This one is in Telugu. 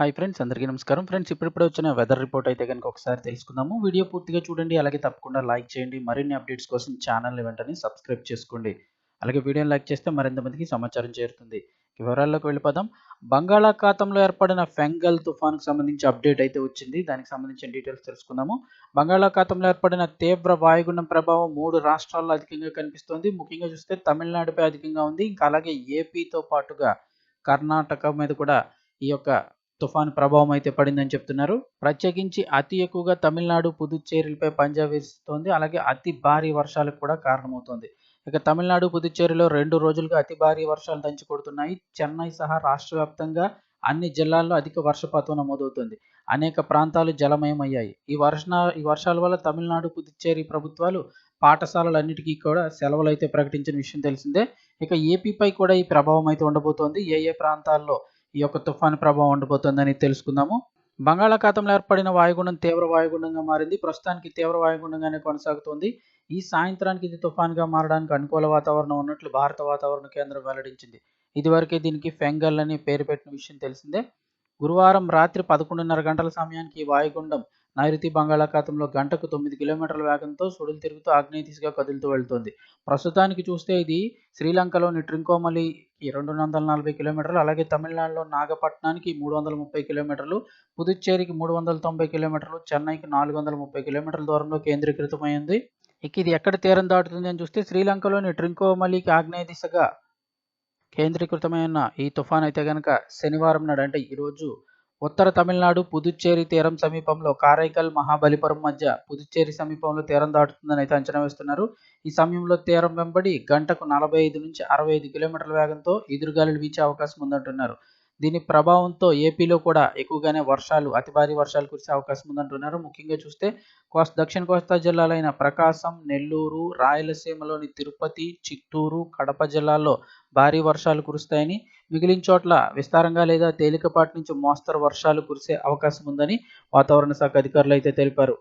హాయ్ ఫ్రెండ్స్ అందరికీ నమస్కారం. ఫ్రెండ్స్ ఇప్పుడిప్పుడు వచ్చిన వెదర్ రిపోర్ట్ అయితే కనుక ఒకసారి తెలుసుకుందాము. వీడియో పూర్తిగా చూడండి అలాగే తప్పకుండా లైక్ చేయండి. మరిన్ని అప్డేట్స్ కోసం ఛానల్ వెంటనే సబ్స్క్రైబ్ చేసుకోండి. అలాగే వీడియోని లైక్ చేస్తే మరింత మందికి సమాచారం చేరుతుంది. వివరాల్లోకి వెళ్ళిపోదాం. బంగాళాఖాతంలో ఏర్పడిన ఫెంగల్ తుఫాన్కు సంబంధించి అప్డేట్ అయితే వచ్చింది. దానికి సంబంధించిన డీటెయిల్స్ తెలుసుకుందాము. బంగాళాఖాతంలో ఏర్పడిన తీవ్ర వాయుగుండం ప్రభావం మూడు రాష్ట్రాల్లో అధికంగా కనిపిస్తోంది. ముఖ్యంగా చూస్తే తమిళనాడుపై అధికంగా ఉంది. ఇంకా అలాగే ఏపీతో పాటుగా కర్ణాటక మీద కూడా ఈ యొక్క తుఫాను ప్రభావం అయితే పడిందని చెప్తున్నారు. ప్రత్యేకించి అతి ఎక్కువగా తమిళనాడు పుదుచ్చేరిలపై పంజాబ్ వేస్తోంది. అలాగే అతి భారీ వర్షాలకు కూడా కారణమవుతోంది. ఇక తమిళనాడు పుదుచ్చేరిలో రెండు రోజులుగా అతి భారీ వర్షాలు దంచి కొడుతున్నాయి. చెన్నై సహా రాష్ట్ర వ్యాప్తంగా అన్ని జిల్లాల్లో అధిక వర్షపాతం నమోదవుతుంది. అనేక ప్రాంతాలు జలమయమయ్యాయి. ఈ వర్ష ఈ వర్షాల వల్ల తమిళనాడు పుదుచ్చేరి ప్రభుత్వాలు పాఠశాలలన్నిటికీ కూడా సెలవులు అయితే ప్రకటించిన విషయం తెలిసిందే. ఇక ఏపీపై కూడా ఈ ప్రభావం అయితే ఉండబోతోంది. ఏ ఏ ప్రాంతాల్లో ఈ యొక్క తుఫాను ప్రభావం ఉండబోతోందని తెలుసుకుందాము. బంగాళాఖాతంలో ఏర్పడిన వాయుగుండం తీవ్ర వాయుగుండంగా మారింది. ప్రస్తుతానికి తీవ్ర వాయుగుండంగానే కొనసాగుతోంది. ఈ సాయంత్రానికి ఇది తుఫాన్గా మారడానికి అనుకూల వాతావరణం ఉన్నట్లు భారత వాతావరణ కేంద్రం వెల్లడించింది. ఇదివరకే దీనికి ఫెంగల్ అని పేరు పెట్టిన విషయం తెలిసిందే. గురువారం రాత్రి పదకొండున్నర గంటల సమయానికి ఈ వాయుగుండం నైరుతి బంగాళాఖాతంలో గంటకు తొమ్మిది కిలోమీటర్ల వేగంతో సుడులు తిరుగుతూ ఆగ్నేయ దిశగా కదులుతూ వెళుతుంది. ప్రస్తుతానికి చూస్తే ఇది శ్రీలంకలోని ట్రింకోమలికి రెండు వందల నలభై కిలోమీటర్లు అలాగే తమిళనాడులో నాగపట్నానికి మూడు వందల ముప్పై కిలోమీటర్లు పుదుచ్చేరికి మూడు వందల తొంభై కిలోమీటర్లు చెన్నైకి నాలుగు వందల ముప్పై కిలోమీటర్ల దూరంలో కేంద్రీకృతమైంది. ఇక ఇది ఎక్కడ తీరం దాటుతుంది అని చూస్తే శ్రీలంకలోని ట్రింకోమలికి ఆగ్నేయ దిశగా కేంద్రీకృతమైన ఈ తుఫాన్ అయితే కనుక శనివారం నాడు అంటే ఈరోజు ఉత్తర తమిళనాడు పుదుచ్చేరి తీరం సమీపంలో కారైకల్ మహాబలిపురం మధ్య పుదుచ్చేరి సమీపంలో తీరం దాటుతుందని అయితే అంచనా వేస్తున్నారు. ఈ సమయంలో తీరం వెంబడి గంటకు నలభై ఐదు నుంచి అరవై ఐదు కిలోమీటర్ల వేగంతో ఎదురుగాలులు వీచే అవకాశం ఉందంటున్నారు. దీని ప్రభావంతో ఏపీలో కూడా ఎక్కువగానే వర్షాలు అతి భారీ వర్షాలు కురిసే అవకాశం ఉందంటున్నారు. ముఖ్యంగా చూస్తే కోస్తా దక్షిణ కోస్తా జిల్లాలైన ప్రకాశం నెల్లూరు రాయలసీమలోని తిరుపతి చిత్తూరు కడప జిల్లాల్లో భారీ వర్షాలు కురుస్తాయని మిగిలిన చోట్ల విస్తారంగా లేదా తేలికపాటి నుంచి మోస్తరు వర్షాలు కురిసే అవకాశం ఉందని వాతావరణ శాఖ అధికారులు అయితే తెలిపారు.